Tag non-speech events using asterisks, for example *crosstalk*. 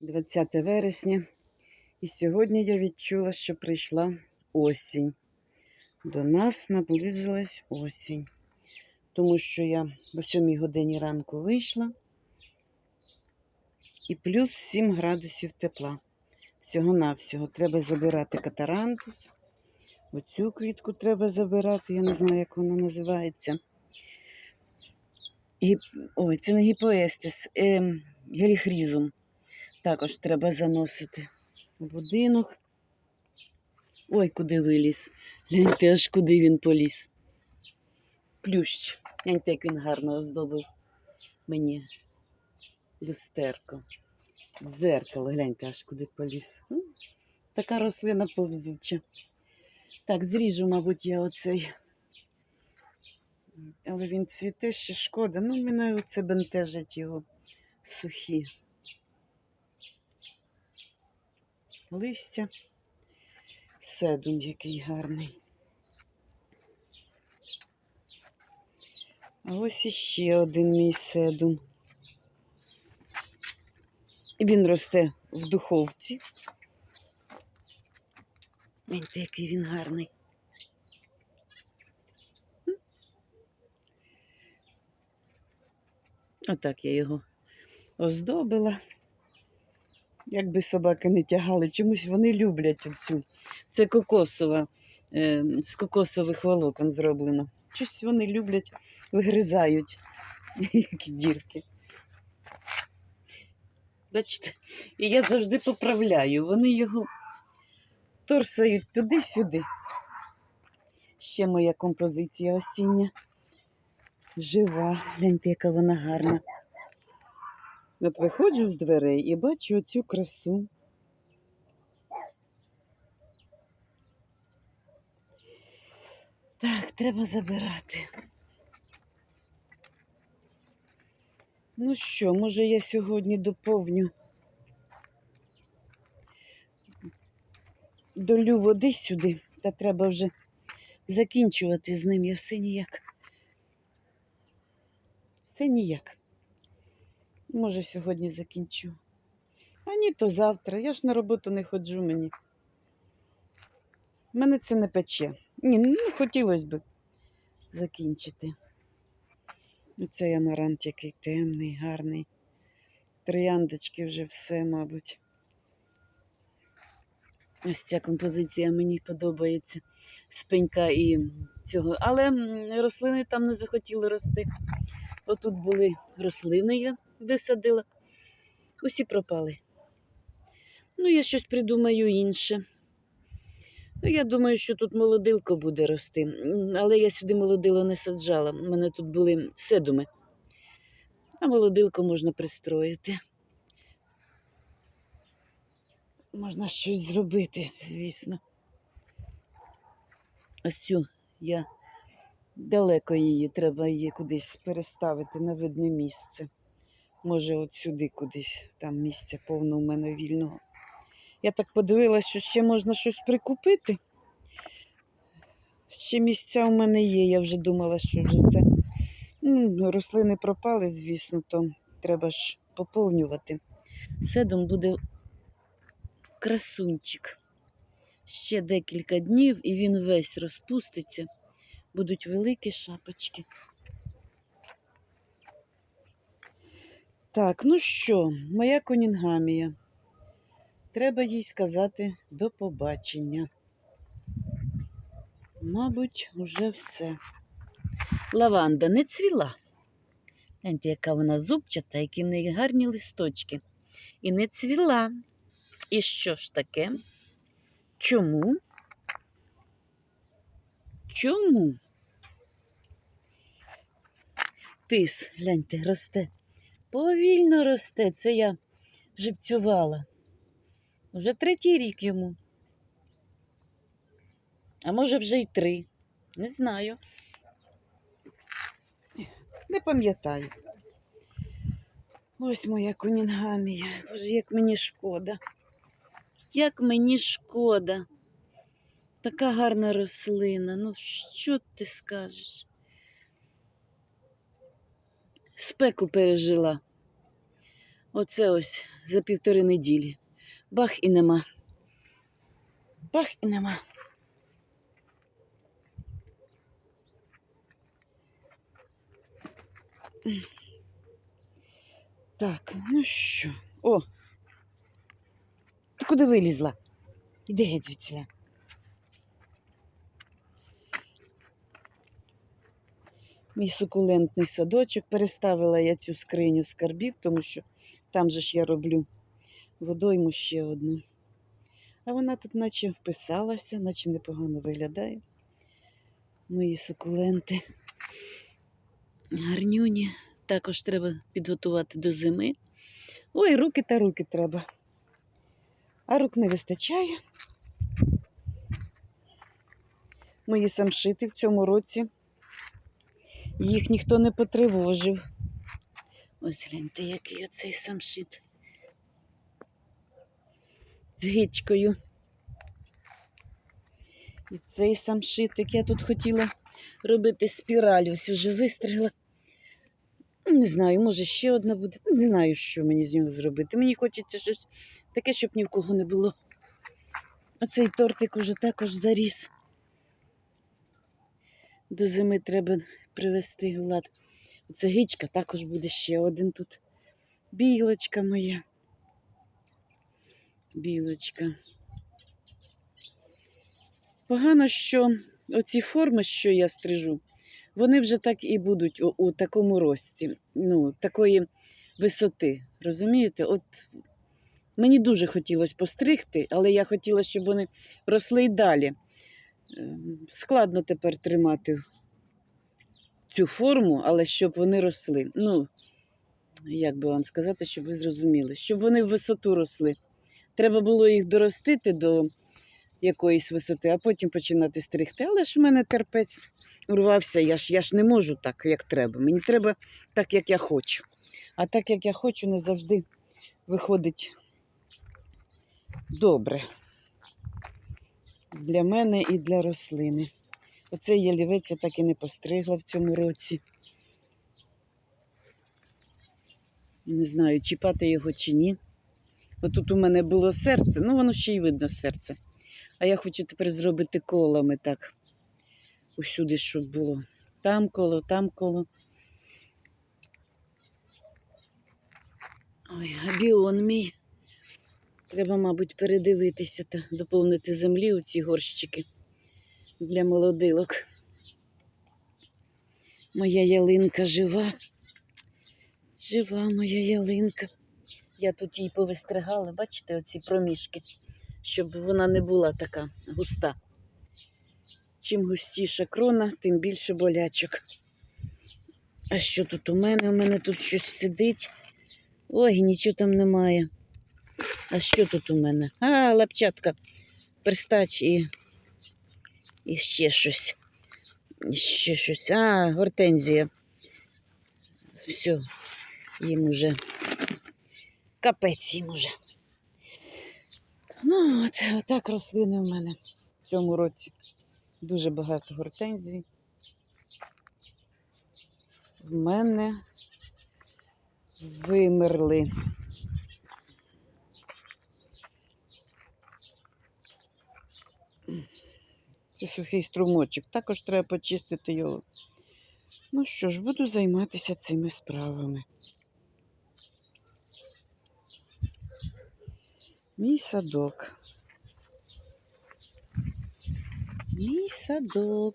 20 вересня. І сьогодні я відчула, що прийшла осінь. До нас наблизилась осінь. Тому що я о 7 годині ранку вийшла і плюс 7 градусів тепла. Всього-навсього треба забирати катарантус. Оцю квітку треба забирати, я не знаю, як вона називається. Гіп... Ой, це не гіпоестис, е, геліхрізум. Також треба заносити в будинок. Ой, куди виліз. Гляньте, аж куди він поліз. Плющ. Гляньте, як він гарно оздобив мені люстерко. Дзеркало, гляньте, аж куди поліз. Така рослина повзуча. Так, зріжу, мабуть, я оцей. Але він цвіте ще шкода. Ну, мене оце бентежить його сухі. Листя. Седум який гарний. А ось іще один мій седум. І він росте в духовці. Гляньте, який він гарний. Отак я його оздобила. Якби собаки не тягали, чомусь вони люблять оцю. Це кокосова, е, з кокосових волокон зроблено. Щось вони люблять, вигризають, *laughs* які дірки. Бачите, і я завжди поправляю. Вони його торсають туди-сюди. Ще моя композиція осіння. Жива. Гляньте, яка вона гарна. От виходжу з дверей і бачу оцю красу. Так, треба забирати. Ну що, може я сьогодні доповню. Долю води сюди, та треба вже закінчувати з ним. Я все ніяк. Все ніяк. Може, сьогодні закінчу. А ні, то завтра. Я ж на роботу не ходжу мені. Мене це не пече. Ні, ну хотілося б закінчити. Оцей амарант який темний, гарний. Трояндочки вже все, мабуть. Ось ця композиція мені подобається. Спинька і цього. Але рослини там не захотіли рости. Отут були рослини, я висадила. Усі пропали. Ну, я щось придумаю інше. Ну, я думаю, що тут молодилко буде рости. Але я сюди молодило не саджала. У мене тут були седуми. А молодилко можна пристроїти. Можна щось зробити, звісно. Ось цю я далеко її, треба її кудись переставити на видне місце. Може, от сюди кудись, там місця повно у мене вільного. Я так подивилася, що ще можна щось прикупити. Ще місця у мене є, я вже думала, що вже все. Ну, рослини пропали, звісно, то треба ж поповнювати. Седом буде красунчик. Ще декілька днів і він весь розпуститься. Будуть великі шапочки. Так, ну що, моя конінгамія. Треба їй сказати до побачення. Мабуть, уже все. Лаванда не цвіла. Гляньте, яка вона зубчата, які в неї гарні листочки. І не цвіла. І що ж таке? Чому? Чому? Тис, гляньте, росте. Повільно росте. Це я живцювала. Вже третій рік йому. А може вже й три. Не знаю. Не пам'ятаю. Ось моя конінгамія. Боже, як мені шкода. Як мені шкода. Така гарна рослина. Ну, що ти скажеш? Спеку пережила. Оце ось за півтори неділі. Бах і нема. Бах і нема. Так, ну що? О! Ти куди вилізла? Іди геть звідсіля. Мій сукулентний садочок. Переставила я цю скриню скарбів, тому що там же ж я роблю водойму ще одну. А вона тут наче вписалася, наче непогано виглядає. Мої сукуленти. Гарнюні. Також треба підготувати до зими. Ой, руки та руки треба. А рук не вистачає. Мої самшити в цьому році. Їх ніхто не потривожив. Ось гляньте, який оцей самшит. З гичкою. І цей самшитик я тут хотіла робити спіраль, ось уже вистригла. Не знаю, може ще одна буде. Не знаю, що мені з нього зробити. Мені хочеться щось таке, щоб ні в кого не було. Оцей тортик уже також заріс. До зими треба привезти в лад. Оце гичка, також буде ще один тут. Білочка моя. Білочка. Погано, що оці форми, що я стрижу, вони вже так і будуть у, у такому рості, ну, такої висоти. Розумієте? От мені дуже хотілося постригти, але я хотіла, щоб вони росли й далі. Ем, Складно тепер тримати цю форму, але щоб вони росли. Ну, як би вам сказати, щоб ви зрозуміли, щоб вони в висоту росли. Треба було їх доростити до якоїсь висоти, а потім починати стригти. Але ж в мене терпець урвався, я ж, я ж не можу так, як треба. Мені треба так, як я хочу. А так, як я хочу, не завжди виходить добре для мене і для рослини. Оцей ялівець я так і не постригла в цьому році. Не знаю, чіпати його чи ні. Отут у мене було серце, ну воно ще й видно серце. А я хочу тепер зробити колами так. Усюди, щоб було. Там коло, там коло. Ой, а біон мій. Треба, мабуть, передивитися та доповнити землі у ці горщики для молодилок. Моя ялинка жива. Жива моя ялинка. Я тут її повистригала, бачите, оці проміжки, щоб вона не була така густа. Чим густіша крона, тим більше болячок. А що тут у мене? У мене тут щось сидить. Ой, нічого там немає. А що тут у мене? А, лапчатка, перстач і, і ще щось. І ще щось. А, гортензія. Все, їм уже капець їм уже. Ну, от, отак рослини в мене в цьому році. Дуже багато гортензій. В мене вимерли. Це сухий струмочок. Також треба почистити його. Ну що ж, буду займатися цими справами. Мій садок. Мій садок.